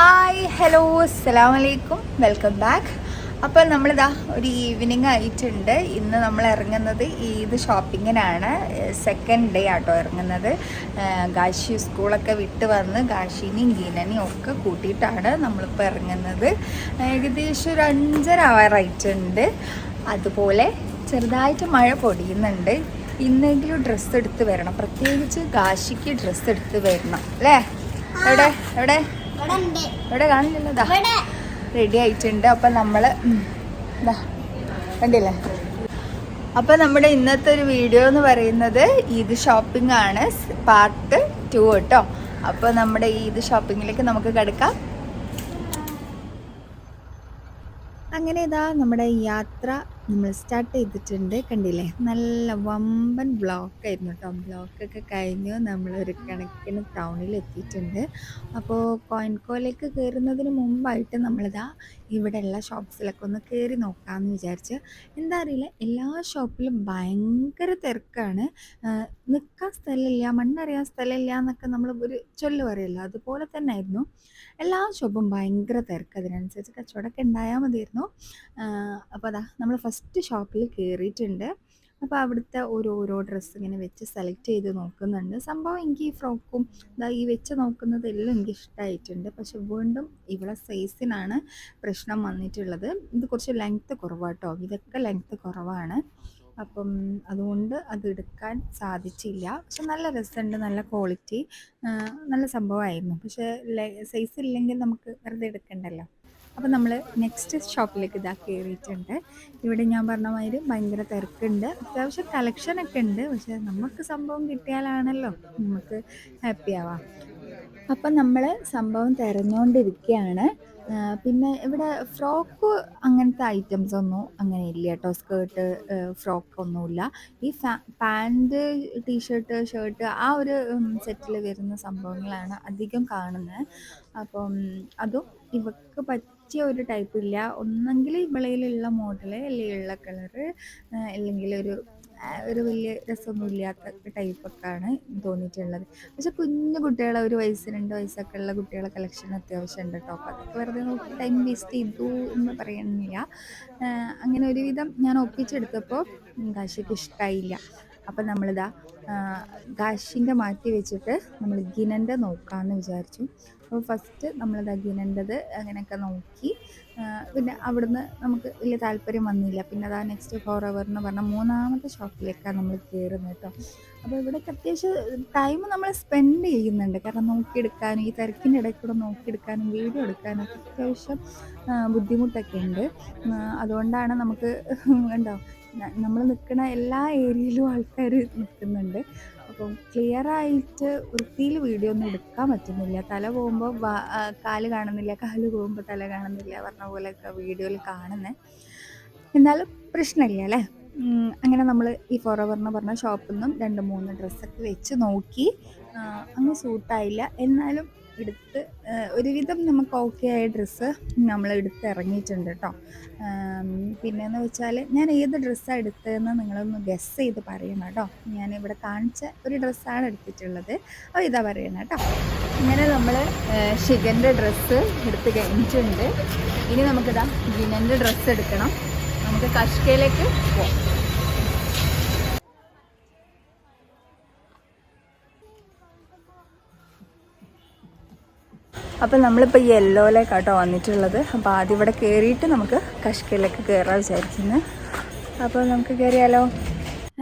Hi hello അസ്സാം വലൈക്കും welcome back അപ്പോൾ നമ്മളിതാ ഒരു ഈവനിങ് ആയിട്ടുണ്ട്. ഇന്ന് നമ്മൾ ഇറങ്ങുന്നത് ഈദ് ഷോപ്പിങ്ങിനാണ് സെക്കൻഡ് ഡേ ആട്ടോ ഇറങ്ങുന്നത്. ഗാഷി സ്കൂളൊക്കെ വിട്ട് വന്ന് ഗാഷിനെയും ഗീനനെയും ഒക്കെ കൂട്ടിയിട്ടാണ് നമ്മളിപ്പോൾ ഇറങ്ങുന്നത്. ഏകദേശം ഒരു അഞ്ചര ആവാറായിട്ടുണ്ട് അതുപോലെ ചെറുതായിട്ട് മഴ പൊടിയുന്നുണ്ട്. ഇന്നെങ്കിലും ഡ്രസ്സ് എടുത്ത് വരണം. പ്രത്യേകിച്ച് ഗാഷിക്ക് ഡ്രസ്സ് എടുത്ത് വരണം. അല്ലേ? എവിടെ? എവിടെ? ഇവിടെ കാണില്ലല്ലോ റെഡി ആയിട്ടുണ്ട്. അപ്പം നമ്മൾ കണ്ടില്ലേ? അപ്പം നമ്മുടെ ഇന്നത്തെ ഒരു വീഡിയോ എന്ന് പറയുന്നത് ഈദ് ഷോപ്പിംഗ് ആണ്. പാർട്ട് ടു കേട്ടോ. അപ്പോൾ നമ്മുടെ ഈദ് ഷോപ്പിങ്ങിലേക്ക് നമുക്ക് കിടക്കാം. അങ്ങനെ ഇതാ നമ്മുടെ യാത്ര നമ്മൾ സ്റ്റാർട്ട് ചെയ്തിട്ടുണ്ട്. കണ്ടില്ലേ? നല്ല വമ്പൻ ബ്ലോക്ക് ആയിരുന്നു കേട്ടോ ബ്ലോക്കൊക്കെ കഴിഞ്ഞു നമ്മൾ ഒരു കണക്കിന് ടൗണിൽ എത്തിയിട്ടുണ്ട്. അപ്പോൾ കോയിൻകോയിലേക്ക് കയറുന്നതിന് മുമ്പായിട്ട് നമ്മളിതാ ഇവിടെയുള്ള ഷോപ്സിലൊക്കെ ഒന്ന് കയറി നോക്കാമെന്ന് വിചാരിച്ച്. എന്താ അറിയില്ല എല്ലാ ഷോപ്പിലും ഭയങ്കര തിരക്കാണ്. നിൽക്കാൻ സ്ഥലമില്ല മണ്ണറിയാൻ സ്ഥലമില്ല എന്നൊക്കെ നമ്മൾ ഒരു ചൊല്ല് പറയുമല്ലോ അതുപോലെ തന്നെ ആയിരുന്നു എല്ലാ ഷോപ്പും ഭയങ്കര തിരക്ക്. അതിനനുസരിച്ച് കച്ചവടമൊക്കെ ഉണ്ടായാൽ മതിയായിരുന്നു. അപ്പോൾ അതാ നമ്മൾ ഫസ്റ്റ് ഷോപ്പിൽ കയറിയിട്ടുണ്ട് അപ്പോൾ അവിടുത്തെ ഓരോരോ ഡ്രസ്സ് ഇങ്ങനെ വെച്ച് സെലക്ട് ചെയ്ത് നോക്കുന്നുണ്ട്. സംഭവം എനിക്ക് ഈ ഫ്രോക്കും ഇതാ ഈ വെച്ച് നോക്കുന്നതെല്ലാം എനിക്ക് ഇഷ്ടമായിട്ടുണ്ട് പക്ഷെ വീണ്ടും ഇവിടെ സൈസിനാണ് പ്രശ്നം വന്നിട്ടുള്ളത്. ഇത് കുറച്ച് ലെങ്ത്ത് കുറവാട്ടോ ഇതൊക്കെ ലെങ്ത്ത് കുറവാണ്. അപ്പം അതുകൊണ്ട് അത് എടുക്കാൻ സാധിച്ചില്ല. പക്ഷെ നല്ല രസമുണ്ട്. നല്ല ക്വാളിറ്റി നല്ല സംഭവമായിരുന്നു. പക്ഷേ സൈസ് ഇല്ലെങ്കിൽ നമുക്ക് വെറുതെ എടുക്കണ്ടല്ലോ. അപ്പം നമ്മൾ നെക്സ്റ്റ് ഷോപ്പിലേക്ക് ഇതാ കയറിയിട്ടുണ്ട് ഇവിടെ ഞാൻ പറഞ്ഞ മാതിരി ഭയങ്കര തിരക്കുണ്ട്. അത്യാവശ്യം കളക്ഷനൊക്കെ ഉണ്ട്. പക്ഷെ നമുക്ക് സംഭവം കിട്ടിയാലാണല്ലോ. നമുക്ക് ഹാപ്പി ആവാം. അപ്പം നമ്മൾ സംഭവം തിരഞ്ഞുകൊണ്ടിരിക്കുകയാണ് പിന്നെ ഇവിടെ ഫ്രോക്ക് അങ്ങനത്തെ ഐറ്റംസ് ഒന്നും അങ്ങനെ ഇല്ല കേട്ടോ. സ്കേർട്ട് ഫ്രോക്ക് ഒന്നുമില്ല. ഈ പാന്റ് ടീഷർട്ട് ഷർട്ട് ആ ഒരു സെറ്റിൽ വരുന്ന സംഭവങ്ങളാണ് അധികം കാണുന്നത്. അപ്പം അതും ഇവക്ക് പറ്റിയ ഒരു ടൈപ്പ് ഇല്ല. ഒന്നെങ്കിൽ ഇവളയിലുള്ള മോഡൽ അല്ലെങ്കിൽ ഉള്ള കളറ് അല്ലെങ്കിൽ ഒരു ഒരു വലിയ രസമൊന്നും ഇല്ലാത്ത ടൈപ്പൊക്കെയാണ് തോന്നിയിട്ടുള്ളത്. പക്ഷെ കുഞ്ഞു കുട്ടികളെ ഒരു വയസ്സ് രണ്ട് വയസ്സൊക്കെ ഉള്ള കുട്ടികളെ കളക്ഷൻ അത്യാവശ്യം ഉണ്ട് കേട്ടോ അപ്പോൾ അതൊക്കെ വെറുതെ നോക്കി ടൈം വേസ്റ്റ് ചെയ്തു എന്ന് പറയുന്നില്ല. അങ്ങനെ ഒരുവിധം ഞാൻ ഒപ്പിച്ചെടുത്തപ്പോൾ കാശിക്ക് ഇഷ്ടമായില്ല അപ്പം നമ്മളിതാ കാശിന്റെ മാറ്റി വെച്ചിട്ട് നമ്മൾ ഗിനന്റെ നോക്കാമെന്ന് വിചാരിച്ചു. അപ്പോൾ ഫസ്റ്റ് നമ്മൾ ഗിനന്റെത് അങ്ങനെയൊക്കെ നോക്കി. പിന്നെ അവിടുന്ന് നമുക്ക് വലിയ താല്പര്യം വന്നില്ല. പിന്നെ അതാ നെക്സ്റ്റ് ഫോർ അവർ എന്ന് പറഞ്ഞ മൂന്നാമത്തെ ഷോപ്പിലേക്കാണ് നമ്മൾ കയറുന്നത് കേട്ടോ അപ്പോൾ ഇവിടെ അത്യാവശ്യം ടൈം നമ്മൾ സ്പെൻഡ് ചെയ്യുന്നുണ്ട്. കാരണം നോക്കിയെടുക്കാനും ഈ തിരക്കിന്റെ ഇടയിൽ കൂടെ നോക്കിയെടുക്കാനും വീഡിയോ എടുക്കാനും ഒക്കെ അത്യാവശ്യം ബുദ്ധിമുട്ടൊക്കെ ഉണ്ട്. അതുകൊണ്ടാണ് നമുക്ക് ഉണ്ടോ നമ്മൾ നിൽക്കുന്ന എല്ലാ ഏരിയയിലും ആൾക്കാർ നിൽക്കുന്നുണ്ട് അപ്പം ക്ലിയർ ആയിട്ട് വൃത്തിയിൽ വീഡിയോ ഒന്നും എടുക്കാൻ പറ്റുന്നില്ല. തല പോകുമ്പോൾ കാൽ കാണുന്നില്ല കാൽ പോകുമ്പോൾ തല കാണുന്നില്ല പറഞ്ഞ പോലെയൊക്കെ വീഡിയോയിൽ കാണുന്നത് എന്നാലും പ്രശ്നമില്ല അല്ലേ? അങ്ങനെ നമ്മൾ ഈ ഫോറവർ എന്ന് പറഞ്ഞ ഷോപ്പിൽ നിന്നും രണ്ട് മൂന്ന് ഡ്രസ്സൊക്കെ വെച്ച് നോക്കി അങ്ങ് സൂട്ടായില്ല എന്നാലും എടുത്ത് ഒരുവിധം നമുക്ക് ഓക്കെ ആയ ഡ്രസ്സ് നമ്മൾ എടുത്ത് ഇറങ്ങിയിട്ടുണ്ട് കേട്ടോ പിന്നെയെന്ന് വെച്ചാൽ ഞാൻ ഏത് ഡ്രസ്സാണ് എടുത്തതെന്ന് നിങ്ങളൊന്ന് ഗസ് ചെയ്ത് പറയണം കേട്ടോ ഇവിടെ കാണിച്ച ഒരു ഡ്രസ്സാണ് എടുത്തിട്ടുള്ളത്. അപ്പോൾ ഇതാ പറയണം കേട്ടോ ഇങ്ങനെ നമ്മൾ ഷിഗന്റെ ഡ്രസ്സ് എടുത്ത് കഴിഞ്ഞിട്ടുണ്ട്. ഇനി നമുക്കിതാ ജിനന്റെ ഡ്രസ്സ് എടുക്കണം. നമുക്ക് കഷ്കയിലേക്ക് പോവാം. അപ്പം നമ്മളിപ്പോൾ യെല്ലോയിലേക്കാട്ടോ വന്നിട്ടുള്ളത്. അപ്പോൾ ആദ്യം ഇവിടെ കയറിയിട്ട് നമുക്ക് കഷ്കയിലേക്ക് കയറാൻ വിചാരിക്കുന്നത് അപ്പോൾ നമുക്ക് കയറിയാലോ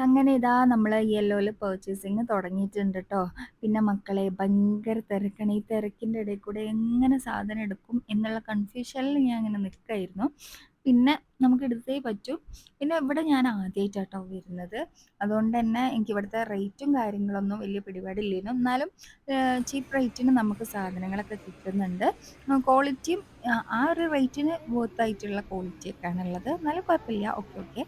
അങ്ങനെ ഇതാ നമ്മൾ യെല്ലോയിൽ പർച്ചേസിങ് തുടങ്ങിയിട്ടുണ്ട് കേട്ടോ പിന്നെ മക്കളെ ഭയങ്കര തിരക്കാണ്. ഈ തിരക്കിന്റെ ഇടയിൽ കൂടെ എങ്ങനെ സാധനം എടുക്കും എന്നുള്ള കൺഫ്യൂഷനിൽ ഞാൻ അങ്ങനെ നിൽക്കായിരുന്നു പിന്നെ നമുക്ക് എടുത്തേ പറ്റൂ. പിന്നെ ഇവിടെ ഞാൻ ആദ്യമായിട്ടാട്ടോ വരുന്നത്. അതുകൊണ്ട് തന്നെ എനിക്ക് ഇവിടുത്തെ റേറ്റും കാര്യങ്ങളൊന്നും വലിയ പിടിപാടില്ലേനും. എന്നാലും ചീപ്പ് റേറ്റിന് നമുക്ക് സാധനങ്ങളൊക്കെ കിട്ടുന്നുണ്ട്. ക്വാളിറ്റിയും ആ ഒരു റേറ്റിന് ആയിട്ടുള്ള ക്വാളിറ്റിയൊക്കെയാണ് ഉള്ളത് എന്നാലും കുഴപ്പമില്ല. ഓക്കെ ഓക്കെ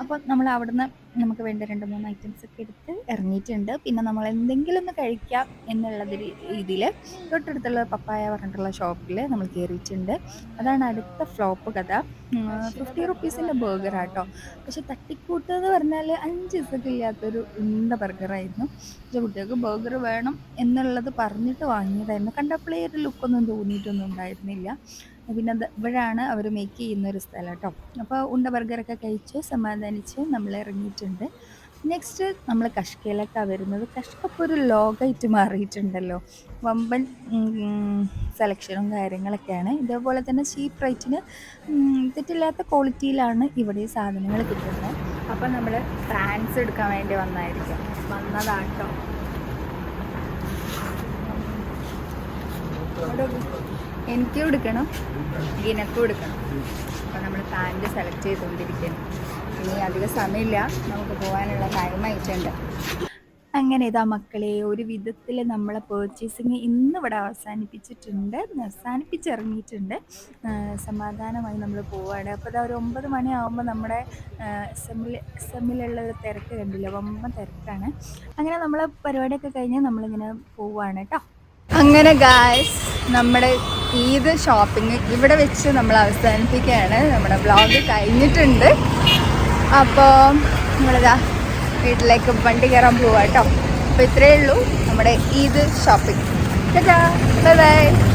അപ്പോൾ നമ്മൾ അവിടുന്ന് നമുക്ക് വേണ്ട രണ്ട് മൂന്ന് ഐറ്റംസ് ഒക്കെ എടുത്ത് ഇറങ്ങിയിട്ടുണ്ട്. പിന്നെ നമ്മൾ എന്തെങ്കിലും ഒന്ന് കഴിക്കാം എന്നുള്ള രീതിയിൽ തൊട്ടടുത്തുള്ള പപ്പായ പറഞ്ഞിട്ടുള്ള ഷോപ്പിൽ നമ്മൾ കയറിയിട്ടുണ്ട് അതാണ് അടുത്ത ഫ്ലോപ്പ് കഥ. ഫിഫ്റ്റി റുപ്പീസിന്റെ ബർഗർ ആട്ടോ. പക്ഷെ തട്ടിക്കൂട്ട് എന്ന് പറഞ്ഞാൽ അഞ്ച് ദിവസമൊക്കെ ഇല്ലാത്തൊരു ഉണ്ട ബർഗറായിരുന്നു പക്ഷെ കുട്ടികൾക്ക് ബർഗർ വേണം എന്നുള്ളത് പറഞ്ഞിട്ട് വാങ്ങിയതായിരുന്നു. കണ്ടപ്പോഴേ ഒരു ലുക്കൊന്നും തോന്നിയിട്ടൊന്നും ഉണ്ടായിരുന്നില്ല. പിന്നെ ഇവിടാണ് അവർ മേക്ക് ചെയ്യുന്ന ഒരു സ്ഥലം കേട്ടോ. അപ്പോൾ ഉണ്ട ബർഗറൊക്കെ കഴിച്ച് സമാധാനിച്ച് നമ്മൾ ഇറങ്ങിയിട്ടുണ്ട്. നെക്സ്റ്റ് നമ്മൾ കഷ്കയിലേക്കാണ് വരുന്നത്. കഷ്ക ഇപ്പോൾ ഒരു ലോകമായിട്ട് മാറിയിട്ടുണ്ടല്ലോ. വമ്പൻ സെലക്ഷനും കാര്യങ്ങളൊക്കെയാണ്. ഇതേപോലെ തന്നെ ചീപ്പ് റേറ്റിന് തെറ്റില്ലാത്ത ക്വാളിറ്റിയിലാണ് ഇവിടെ സാധനങ്ങൾ കിട്ടുന്നത്. അപ്പോൾ നമ്മൾ ഫാൻസ് എടുക്കാൻ വേണ്ടി വന്നായിരിക്കും. വന്നതാട്ടോ. എനിക്കും എടുക്കണം ഗിനക്കും എടുക്കണം അപ്പോൾ നമ്മൾ പാന്റ് സെലക്ട് ചെയ്തുകൊണ്ടിരിക്കുന്നു. ഇനി അധികം സമയമില്ല. നമുക്ക് പോകാനുള്ള കാര്യമായിട്ടുണ്ട് അങ്ങനെ ഇതാ മക്കളെ ഒരു വിധത്തിൽ നമ്മളെ പേർച്ചേസിങ് ഇന്ന് ഇവിടെ അവസാനിപ്പിച്ചിട്ടുണ്ട്. അവസാനിപ്പിച്ചിറങ്ങിയിട്ടുണ്ട്. സമാധാനമായി നമ്മൾ പോവാണ്. അപ്പോൾ ഇതാ ഒരു ഒമ്പത് മണിയാകുമ്പോൾ നമ്മുടെ എമ്മിൽ എസ് ഒരു തിരക്ക് കണ്ടില്ല? വമ്പൻ തിരക്കാണ്. അങ്ങനെ നമ്മളെ പരിപാടിയൊക്കെ കഴിഞ്ഞ് നമ്മളിങ്ങനെ പോവുകയാണ് കേട്ടോ. അങ്ങനെ ഗായ്സ് നമ്മുടെ ഈദ് ഷോപ്പിംഗ് ഇവിടെ വെച്ച് നമ്മൾ അവസാനിപ്പിക്കുകയാണ്. നമ്മുടെ ബ്ലോഗ് കഴിഞ്ഞിട്ടുണ്ട്. അപ്പോൾ നമ്മളിതാ വീട്ടിലേക്ക് വണ്ടി കയറാൻ പോവാട്ടോ അപ്പോൾ ഇത്രയേ ഉള്ളൂ നമ്മുടെ ഈദ് ഷോപ്പിംഗ്. Bye bye.